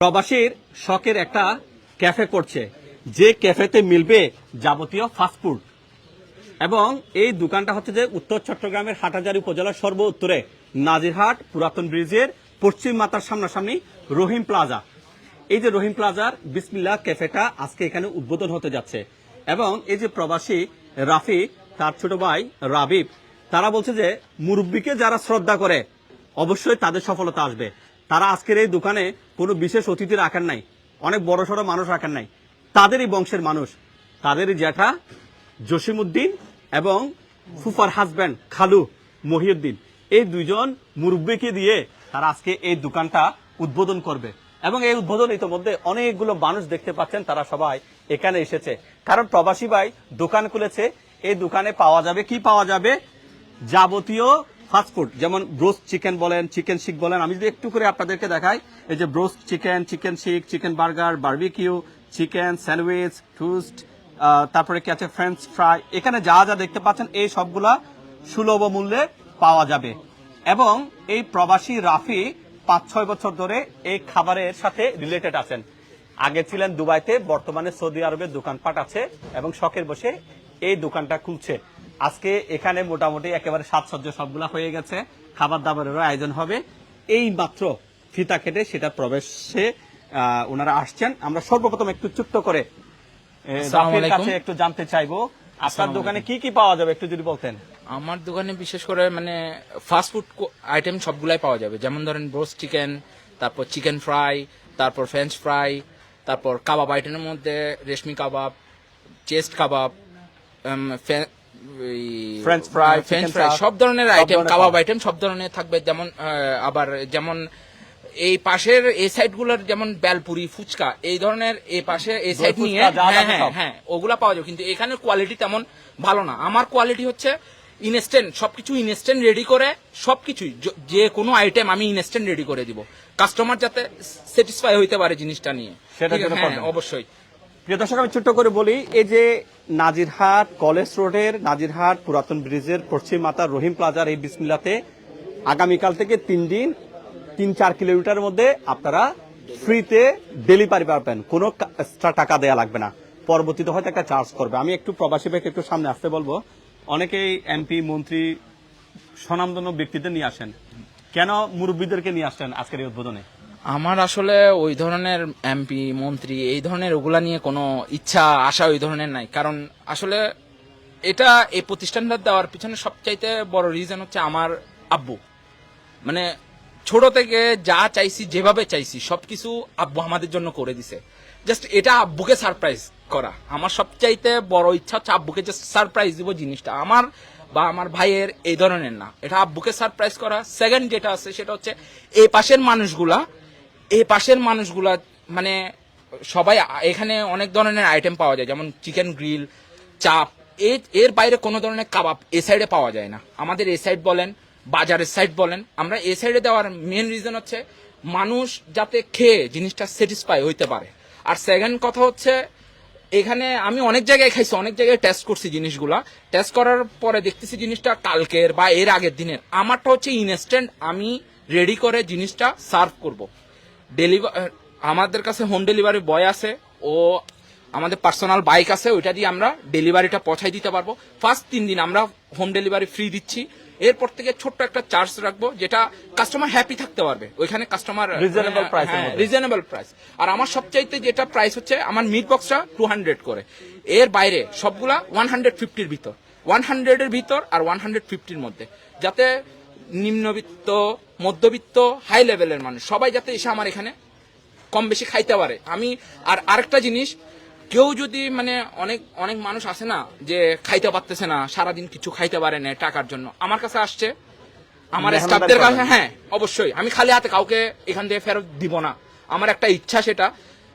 প্রবাসীর শখের একটা ক্যাফে করছে। যে ক্যাফেতে মিলবে যাবতীয় ফাস্টফুড এবং এই দোকানটা হচ্ছে যে উত্তর চট্টগ্রামের হাটাজারি উপজেলার সর্ব উত্তরে। নাজিরহাট পুরাতন ব্রিজের পশ্চিম মাতার সামনাসামনি রহিম প্লাজা। এই যে রহিম প্লাজার বিসমিল্লা ক্যাফেটা আজকে এখানে উদ্বোধন হতে যাচ্ছে। এবং এই যে প্রবাসী রাফি, তার ছোট ভাই রাবিব, তারা বলছে যে, মুরব্বীকে যারা শ্রদ্ধা করে, অবশ্যই তাদের সফলতা আসবে। তারা আজকের এই দোকানে কোনো বিশেষ অতিথি রাখেন নাই। অনেক বড় সড়ো মানুষ রাখেন নাই। তাদেরই বংশের মানুষ। তাদেরই জ্যাঠা জসিমউদ্দিন এবং ফুফার হাজব্যান্ড খালু মহিউদ্দিন। এই দুইজন মুরব্বীকে দিয়ে তারা আজকে এই দোকানটা উদ্বোধন করবে। এবং এই উদ্বোধন ইতিমধ্যে অনেকগুলো মানুষ দেখতে পাচ্ছেন, তারা সবাই এখানে এসেছে। কারণ প্রবাসী ভাই দোকান খুলেছে। এই দোকানে পাওয়া যাবে, কি পাওয়া যাবে? যাবতীয় ফাস্টফুড যেমন ব্রোস্ট চিকেন বলেন, চিকেন শিক বলেন। আমি যদি একটু করে আপনাদেরকে দেখাই, এই যে broast chicken chicken seekh, chicken burger, barbecue, chicken sandwich, toast তারপরে কি আছে ফ্রেঞ্চ ফ্রাই। এখানে যা যা দেখতে পাচ্ছেন, এই সবগুলা সুলভ মূল্যে পাওয়া যাবে। এবং এই প্রবাসী রাফি পাঁচ ছয় বছর ধরে এই খাবারের সাথে রিলেটেড আছেন। আগে ছিলেন দুবাইতে, বর্তমানে সৌদি আরবের দোকানপাট আছে এবং শখের বসে এই দোকানটা খুলছে। আজকে এখানে মোটামুটি একেবারে সাজসজ্জা সবগুলা হয়ে গেছে। খাবার দাবারেরও আয়োজন হবে। এই মাত্র ফিতা কেটে সেটা প্রবেশে ওনারা আসছেন। আমরা সর্বপ্রথম একটু ছোট্ট করে। কাছে একটু জানতে চাইব। আপনার দোকানে কি কি পাওয়া যাবে একটু যদি বলতেন? আমার দোকানে বিশেষ করে মানে ফাস্ট ফুড আইটেম সবগুলাই পাওয়া যাবে। যেমন ধরেন ব্রোস্ট চিকেন তারপর চিকেন ফ্রাই তারপর ফ্রেঞ্চ ফ্রাই তারপর কাবাব আইটেমের মধ্যে রেশমি কাবাব চেস্ট কাবাব উম, ফে- এই ফ্রেঞ্চ ফ্রাই সব ধরনের আইটেম কাবাব। আইটেম সব ধরনের থাকবে। যেমন আবার যেমন এই পাশের এই সাইডগুলোর যেমন বেলপুরি ফুচকা এই ধরনের এই পাশে এই সাইড নিয়ে হ্যাঁ হ্যাঁ হ্যাঁ ওগুলা পাওয়া যাবে কিন্তু এখানে কোয়ালিটি তেমন ভালো না। আমার কোয়ালিটি হচ্ছে ইনস্ট্যান্ট সবকিছু ইনস্ট্যান্ট রেডি করে সবকিছুই য- কোনো আইটেম আমি ইনস্ট্যান্ট রেডি করে দিব। কাস্টমার যাতে স্যাটিসফাই হইতে পারে জিনিসটা নিয়ে। হ্যাঁ। অবশ্যই। প্রিয় দর্শক, আমি ছোট্ট করে বলি, এই যে নাজিরহাট কলেজ রোডের নাজিরহাট পুরাতন ব্রিজের পশ্চিম মাতা রহিম প্লাজার এই বিসমিল্লাতে আগামীকাল থেকে তিন দিন, তিন চার কিলোমিটারের মধ্যে আপনারা ফ্রিতে ডেলিভারি পাবেন। কোনো এক্সট্রা টাকা দেয়া লাগবে না। পরবর্তীতে হয়তো একটা চার্জ করবে। আমি একটু প্রবাসী ভাইকে একটু সামনে আসতে বলব। অনেকেই এমপি মন্ত্রী, স্বনামধন্য ব্যক্তিদের নিয়ে আসেন। কেন মুরব্বীদেরকে নিয়ে আসছেন আজকের এই উদ্বোধনে? আমার আসলে ওই ধরনের এমপি মন্ত্রী, এই ধরনের ওগুলা নিয়ে কোনো ইচ্ছা, আশা ওই ধরনের নাই। কারণ আসলে এটা এই প্রতিষ্ঠানটা দেওয়ার পিছনে সবচাইতে বড় রিজন হচ্ছে আমার আব্বু। মানে ছোট থেকে যা চাইছি, যেভাবে চাইছি, সবকিছু আব্বু আমাদের জন্য করে দিছে। জাস্ট এটা আব্বুকে সারপ্রাইজ করা। আমার সবচাইতে বড় ইচ্ছা হচ্ছে আব্বুকে জাস্ট সারপ্রাইজ দিব জিনিসটা। আমার বা আমার ভাইয়ের এই ধরনের না। এটা আব্বুকে সারপ্রাইজ করা। সেকেন্ড যেটা আছে, সেটা হচ্ছে এই পাশের মানুষগুলা এই পাশের মানুষগুলা মানে সবাই এখানে অনেক ধরনের আইটেম পাওয়া যায়, যেমন চিকেন গ্রিল চাপ এর এর বাইরে কোনো ধরনের কাবাব এ সাইডে পাওয়া যায় না। আমাদের এ সাইড বলেন, বাজারের সাইড বলেন, আমরা এ সাইডে দেওয়ার মেন রিজন হচ্ছে মানুষ যাতে খেয়ে জিনিসটা স্যাটিসফাই হইতে পারে। আর সেকেন্ড কথা হচ্ছে, এখানে আমি অনেক জায়গায় খাইছি, অনেক জায়গায় টেস্ট করছি জিনিসগুলা। টেস্ট করার পরে দেখতেছি জিনিসটা কালকের বা এর আগের দিনের। আমারটা হচ্ছে ইনস্ট্যান্ট আমি রেডি করে জিনিসটা সার্ভ করব। ডেলিভার আমাদের কাছে হোম ডেলিভারি বয় আছে ও আমাদের পার্সোনাল বাইক আছে ওইটা দিয়ে আমরা ডেলিভারিটা পৌঁছাই দিতে পারব। ফার্স্ট তিন দিন আমরা হোম ডেলিভারি ফ্রি দিচ্ছি। এরপর থেকে ছোট্ট একটা চার্জ রাখব যেটা কাস্টমার হ্যাপি থাকতে পারবে। ওইখানে কাস্টমার রিজনেবল মধ্যে। রিজনেবল প্রাইস আর আমার সবচাইতে যেটা প্রাইস হচ্ছে আমার মিট বক্সটা টু হান্ড্রেড করে। এর বাইরে সবগুলা ওয়ান হান্ড্রেড ফিফটির ভিতর। ওয়ান হান্ড্রেডের ভিতর আর ওয়ান হান্ড্রেড ফিফটির মধ্যে। যাতে নিম্নবিত্ত মধ্যবিত্ত হাই লেভেলের মানুষ। সবাই যাতে এসে আমার এখানে কম বেশি খাইতে পারে। আমি আর আরেকটা জিনিস কেউ যদি মানে অনেক অনেক মানুষ আছে না যে খাইতে পারতেছে না সারাদিন কিছু খাইতে পারে না টাকার জন্য আমার কাছে আসছে আমার স্টাফদের কাছে হ্যাঁ অবশ্যই। আমি খালি হাতে কাউকে এখান থেকে ফেরত দিব না। আমার একটা ইচ্ছা সেটা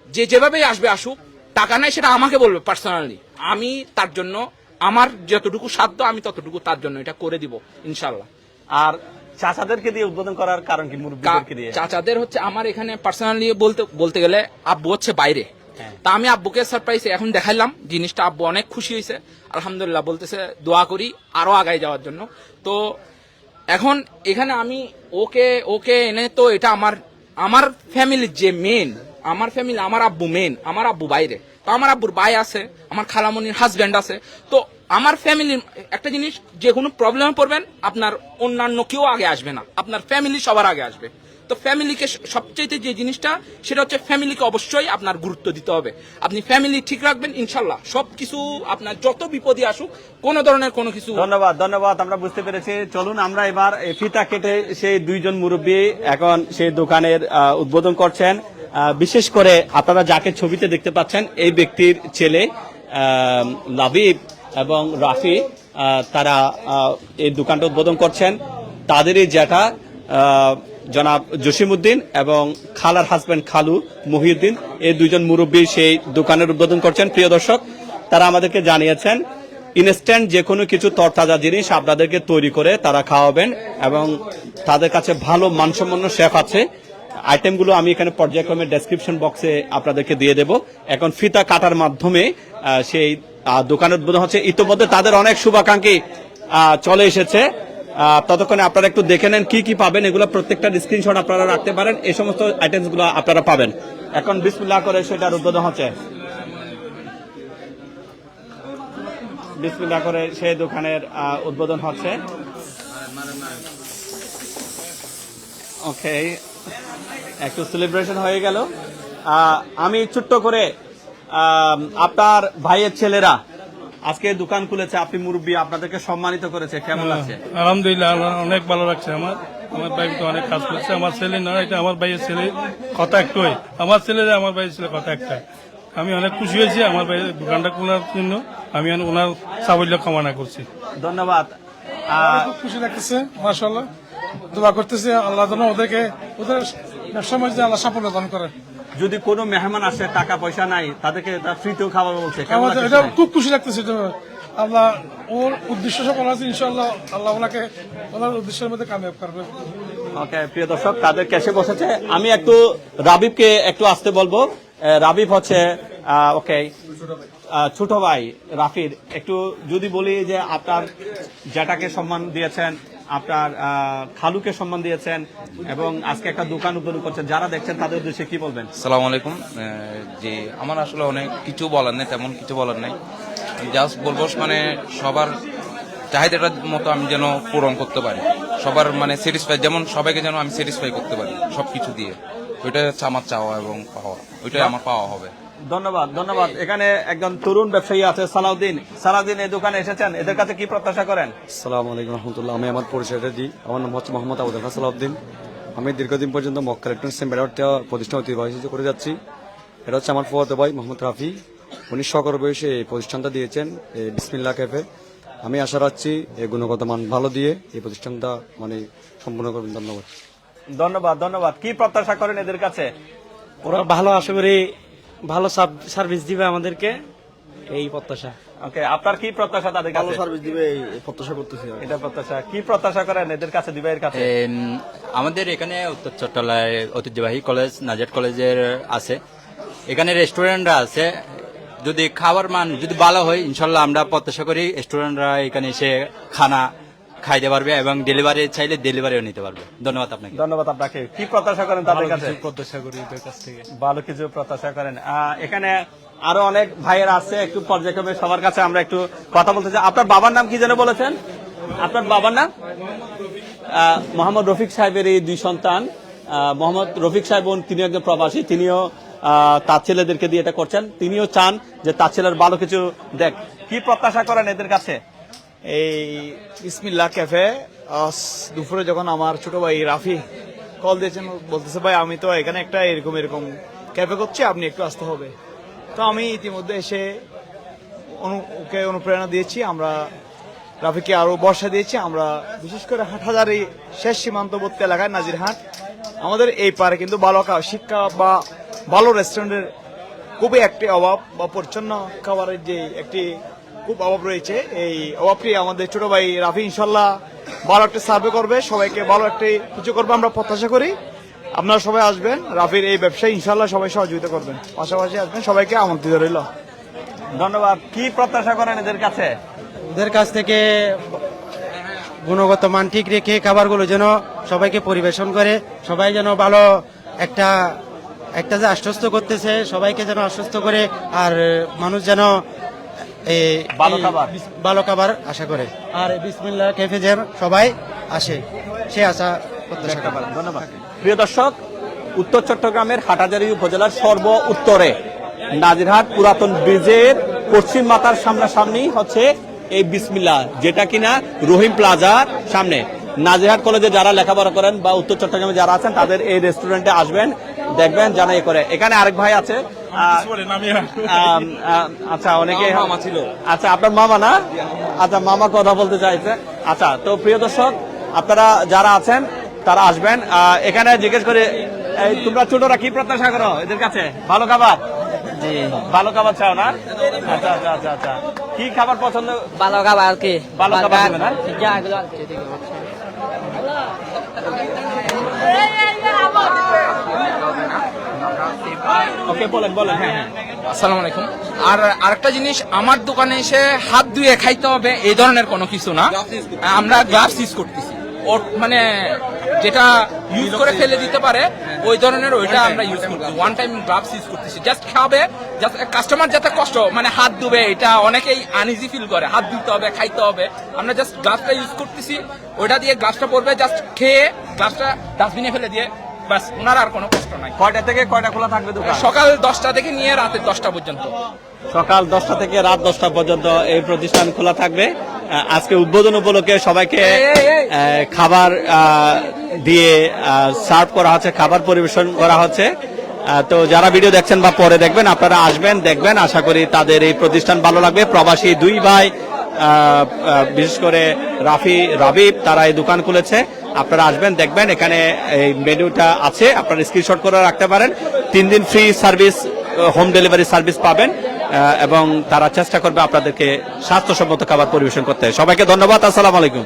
যে যেভাবেই আসবে আসুক টাকা নাই সেটা আমাকে বলবে পার্সোনালি আমি তার জন্য আমার যতটুকু সাধ্য আমি ততটুকু তার জন্য এটা করে দিব ইনশাল্লাহ আর চাচাদেরকে দিয়ে উদ্বোধন করার কারণ কি মুরব্বীদেরকে দিয়ে? চাচাদের হচ্ছে আমার এখানে পার্সোনালি বলতে বলতে গেলে আব্বু হচ্ছে বাইরে। হ্যাঁ। তা আমি আব্বুকে সারপ্রাইজ এখন দেখাইলাম জিনিসটা আব্বু অনেক খুশি হয়েছে। আলহামদুলিল্লাহ বলতেছে দোয়া করি আরও আগায় যাওয়ার জন্য। তো এখন এখানে আমি ওকে ওকে এনে তো এটা আমার আমার ফ্যামিলির যে মেন আমার ফ্যামিলি আমার আব্বু মেন আমার আব্বু বাইরে। তো আমার আব্বুর ভাই আছে আমার খালামনির হাজব্যান্ড আছে। তো আমার ফ্যামিলির একটা জিনিস, যে কোনো প্রবলেমে পড়বেন, আপনার অন্যান্য কেউ আগে আসবে না। আপনার ফ্যামিলি সবার আগে আসবে। তো ফ্যামিলিকে সবচেয়ে যে জিনিসটা, সেটা হচ্ছে ফ্যামিলিকে অবশ্যই আপনার গুরুত্ব দিতে হবে। আপনি ফ্যামিলি ঠিক রাখবেন ইনশাল্লাহ সবকিছু আপনার যত বিপদে আসুক, কোনো ধরনের কোনো কিছু ধন্যবাদ ধন্যবাদ, আমরা বুঝতে পেরেছি। চলুন, আমরা এবার ফিতা কেটে সেই দুইজন মুরব্বী এখন সেই দোকানের উদ্বোধন করছেন। বিশেষ করে আপনারা যাকে ছবিতে দেখতে পাচ্ছেন, এই ব্যক্তির ছেলে লাবিব। এবং রাফি তারা এই দোকানটা উদ্বোধন করছেন। তাদেরই জ্যাঠা জনাব জসিমউদ্দিন এবং খালার হাজবেন্ড খালু মহিউদ্দিন, এই দুইজন মুরব্বী সেই দোকানের উদ্বোধন করছেন। প্রিয় দর্শক, তারা আমাদেরকে জানিয়েছেন ইনস্ট্যান্ট যে কোনো কিছু তরতাজা জিনিস আপনাদেরকে তৈরি করে তারা খাওয়াবেন এবং তাদের কাছে ভালো মানসম্পন্ন শেফ আছে। আইটেমগুলো আমি এখানে পর্যায়ক্রমে ডেসক্রিপশন বক্সে আপনাদেরকে দিয়ে দেব। এখন ফিতা কাটার মাধ্যমে সেই আহ, দোকানের উদ্বোধন হচ্ছে। ইতিমধ্যে তাদের অনেক শুভাকাঙ্ক্ষী চলে এসেছে। ততক্ষণে আপনারা একটু দেখে নেন কি কি পাবেন। এগুলো প্রত্যেকটা স্ক্রিনশট আপনারা রাখতে পারেন। এই সমস্ত আইটেমসগুলো আপনারা পাবেন। এখন বিসমিল্লাহ করে সেটার উদ্বোধন হচ্ছে। বিসমিল্লাহ করে সেই দোকানের উদ্বোধন হচ্ছে। ওকে একটু সেলিব্রেশন হয়ে গেল। আমি ছোট্ট করে আপনার ভাইয়ের ছেলেরা আজকে দোকান খুলেছে আপনি মুরব্বী আপনাদেরকে সম্মানিত করেছে কেমন লাগছে? আলহামদুলিল্লাহ আমার অনেক ভালো লাগছে আমার আমার ভাই তো অনেক কাজ করছে আমার ছেলে না এটা আমার ভাইয়ের ছেলে কথা একটাই আমার ছেলে আমার ভাইয়ের ছেলে কথা একটা আমি অনেক খুশি হয়েছি আমার ভাইয়ের দোকানটা খোলার জন্য আমি ওনার সাবল্য কামনা করছি। ধন্যবাদ। খুব খুশি লাগতেছে মাশাল্লাহ দোয়া করতেছে আল্লাহ যেন ওদেরকে ওদের ব্যবসা মধ্যে আল্লাহ সাফল্য দান করে যদি কোনো মেহমান আসে টাকা পয়সা নাই তাদেরকে ফ্রিতেও খাওয়াবো বলছে। এটা খুব খুশি লাগতেছে আল্লাহ ওর উদ্দেশ্য সফল আছে ইনশাল্লাহ আল্লাহ ওনাকে ওনার উদ্দেশ্যের মধ্যে কামিয়াব করবে। ওকে প্রিয় দর্শক তাদের ক্যাশে বসেছে? আমি একটু রাবিবকে একটু আসতে বলব। রাবিব হচ্ছে ওকে ছোট ভাই রাফির। একটু যদি বলি যে আপনার জ্যাঠাকে সম্মান দিয়েছেন আপনার খালুকে সম্মান দিয়েছেন এবং আজকে একটা দোকান উদ্বোধন করছেন। যারা দেখছেন তাদের উদ্দেশ্যে কি বলবেন? সালাম আলাইকুম। যে আমার আসলে অনেক কিছু বলার নেই তেমন কিছু বলার নেই। জাস্ট বলব মানে সবার চাহিদাটার মতো আমি যেন পূরণ করতে পারি। সবার মানে স্যাটিসফাই যেমন সবাইকে যেন আমি স্যাটিসফাই করতে পারি সব কিছু দিয়ে। ওইটাই হচ্ছে আমার চাওয়া এবং পাওয়া। ওইটাই আমার পাওয়া হবে। ধন্যবাদ ধন্যবাদ। এখানে একজন তরুণ ব্যবসায়ী আছে সালাউদ্দিন। সালাউদ্দিন এই দোকানে এসেছেন এদের কাছে কি প্রত্যাশা করেন? সালাম আলাইকুম রহমতুল্লাহ আমি আমার পরিচয়টা দিই। আমার নাম হচ্ছে মোহাম্মদ আবুল সালাউদ্দিন। আমি দীর্ঘদিন পর্যন্ত মক্কা ইলেকট্রনিক্স বেড়াটা প্রতিষ্ঠান অতিবাহিত করে যাচ্ছি। এটা হচ্ছে আমার ফুয়াতো ভাই মোহাম্মদ রাফি। উনি সকর বয়সে এই প্রতিষ্ঠানটা দিয়েছেন এই বিসমিল্লা ক্যাফে। আমি আশা রাখছি এই গুণগত মান ভালো দিয়ে এই প্রতিষ্ঠানটা মানে সম্পূর্ণ করবেন। ধন্যবাদ। ধন্যবাদ ধন্যবাদ। কি প্রত্যাশা করেন এদের কাছে? ওরা ভালো আশা করি ভালো সার্ভিস দিবে আমাদেরকে এই প্রত্যাশা। ওকে আপনার কি প্রত্যাশা তাদের কাছে? সার্ভিস দিবে এই প্রত্যাশা করতেছি এটা প্রত্যাশা। কি প্রত্যাশা করেন এদের কাছে দিবে এর কাছে আমাদের এখানে উত্তর চট্টলায় ঐতিহ্যবাহী কলেজ নাজেট কলেজের আছে। এখানে রেস্টুরেন্টরা আছে। যদি খাবার মান যদি ভালো হয় ইনশাল্লাহ আমরা প্রত্যাশা করি স্টুডেন্টরা এখানে এসে খানা খাইতে পারবে এবং ডেলিভারি চাইলে ডেলিভারিও নিতে পারবে। ধন্যবাদ আপনাকে। ধন্যবাদ আপনাকে। কি প্রত্যাশা করেন তাদের কাছে? প্রত্যাশা করি এদের কাছ থেকে। ভালো কিছু প্রত্যাশা করেন। এখানে আরও অনেক ভাইয়ের আছে একটু পর্যায়ক্রমে সবার কাছে আমরা একটু কথা বলতে চাই। আপনার বাবার নাম কি যেন বলেছেন? আপনার বাবার নাম? আহ, মোহাম্মদ রফিক সাহেবের এই দুই সন্তান। আহ, মোহাম্মদ রফিক সাহেব বোন তিনি একজন প্রবাসী। তিনিও আহ, তার ছেলেদেরকে দিয়ে এটা করছেন। তিনিও চান যে তার ছেলের ভালো কিছু দেখ। কি প্রত্যাশা করেন এদের কাছে? এই বিসমিল্লা ক্যাফে দুপুরে যখন আমার ছোট ভাই রাফি কল দিয়েছেন বলতেছে, ভাই, আমি তো এখানে একটা এরকম এরকম ক্যাফে করছি, আপনি একটু আসতে হবে। তো আমি ইতিমধ্যে এসে ওকে অনুপ্রেরণা দিয়েছি, আমরা রাফিকে আরও বর্ষা দিয়েছি, আমরা বিশেষ করে হাটহাজারি শেষ সীমান্তবর্তী এলাকায় নাজিরহাট। আমাদের এই পারে কিন্তু ভালো শিক্ষা বা ভালো রেস্টুরেন্টের খুবই একটি অভাব বা পরিচ্ছন্ন খাবারের যে একটি খুব অভাব রয়েছে। এই অভাবটি আমাদের ছোট ভাই রাফি ইনশাল্লাহ ভালো একটা সার্ভে করবে। সবাইকে ভালো একটি কিছু করবে, আমরা প্রত্যাশা করি। আপনারা সবাই আসবেন, রাফির এই ব্যবসায় ইনশাল্লাহ সবাই সহযোগিতা করবেন। পাশাপাশি আসবেন, সবাইকে আমন্ত্রিত রইল। ধন্যবাদ। কি প্রত্যাশা করেন এদের কাছে? এদের কাছ থেকে গুণগত মান ঠিক রেখে খাবারগুলো যেন সবাইকে পরিবেশন করে, সবাই যেন ভালো একটা একটা যে আশ্বস্ত করতেছে, সবাইকে যেন আশ্বস্ত করে, আর মানুষ যেন ভালো খাবার। আশা করে। আর বিসমিল্লা ক্যাফে যেন সবাই আসে। সে আশা প্রত্যাশা ধন্যবাদ। প্রিয় দর্শক উত্তর চট্টগ্রামের হাটাজারি উপজেলার সর্ব উত্তরে নাজিরহাট পুরাতন ব্রিজের পশ্চিম মাতার সামনাসামনি হচ্ছে এই বিসমিল্লা যেটা কিনা রহিম প্লাজার সামনে। নাজিরহাট কলেজে যারা লেখাপড়া করেন বা উত্তর চট্টগ্রামে যারা আছেন তাদের এই রেস্টুরেন্টে আসবেন। দেখবেন জানা এ করে। এখানে আরেক ভাই আছে। আচ্ছা অনেকে মামা ছিল। আচ্ছা আপনার মামা না? আচ্ছা মামা কথা বলতে চাইছে। আচ্ছা তো প্রিয় দর্শক আপনারা যারা আছেন তারা আসবেন। আহ, এখানে জিজ্ঞেস করে তোমরা ছোটরা কি প্রত্যাশা করো এদের কাছে? ভালো খাবার? ভালো খাবার চাও না? আচ্ছা আচ্ছা আচ্ছা আচ্ছা। কি খাবার পছন্দ? ভালো খাবার আর কি। ভালো খাবার না? পিজ্জা এগুলো আছে, ঠিক আছে। ওকে বলেন বলেন হ্যাঁ হ্যাঁ। আসসালামু আলাইকুম। আর আরেকটা জিনিস আমার দোকানে এসে হাত ধুয়ে খাইতে হবে এই ধরনের কোনো কিছু না। আমরা গ্লাভস ইউজ করতেছি। মানে যেটা ইউজ করে ফেলে দিতে পারে ওই ধরনের ওইটা আমরা use one time gloves use করতেছি। জাস্ট খাবে কাস্টমার যাতে কষ্ট মানে হাত ধুবে এটা অনেকেই আনইজি ফিল করে। হাত ধুতে হবে খাইতে হবে। আমরা জাস্ট গ্লাভসটা ইউজ করতেছি। ওইটা দিয়ে গ্লাভসটা পরবে জাস্ট খেয়ে গ্লাভসটা ডাস্টবিনে ফেলে দিয়ে বাস ওনার আর কোনো কষ্ট নাই। কয়টা থেকে কয়টা খোলা থাকবে দোকান? সকাল দশটা থেকে নিয়ে রাতে দশটা পর্যন্ত। সকাল দশটা থেকে রাত দশটা পর্যন্ত এই প্রতিষ্ঠান খোলা থাকবে। আজকে উদ্বোধন উপলক্ষে সবাইকে খাবার দিয়ে সার্ভ করা হচ্ছে খাবার পরিবেশন করা হচ্ছে। তো যারা ভিডিও দেখছেন বা পরে দেখবেন আপনারা আসবেন দেখবেন। আশা করি তাদের এই প্রতিষ্ঠান ভালো লাগবে। প্রবাসী দুই ভাই বিশেষ করে রাফি রাবিব তারা এই দোকান খুলেছে। আপনারা আসবেন, দেখবেন এখানে এই মেনুটা আছে, আপনারা স্ক্রিনশট করে রাখতে পারেন। তিন দিন free service home delivery service পাবেন এবং তারা চেষ্টা করবে আপনাদেরকে স্বাস্থ্যসম্মত খাবার পরিবেশন করতে। সবাইকে ধন্যবাদ, আসসালাম আলাইকুম।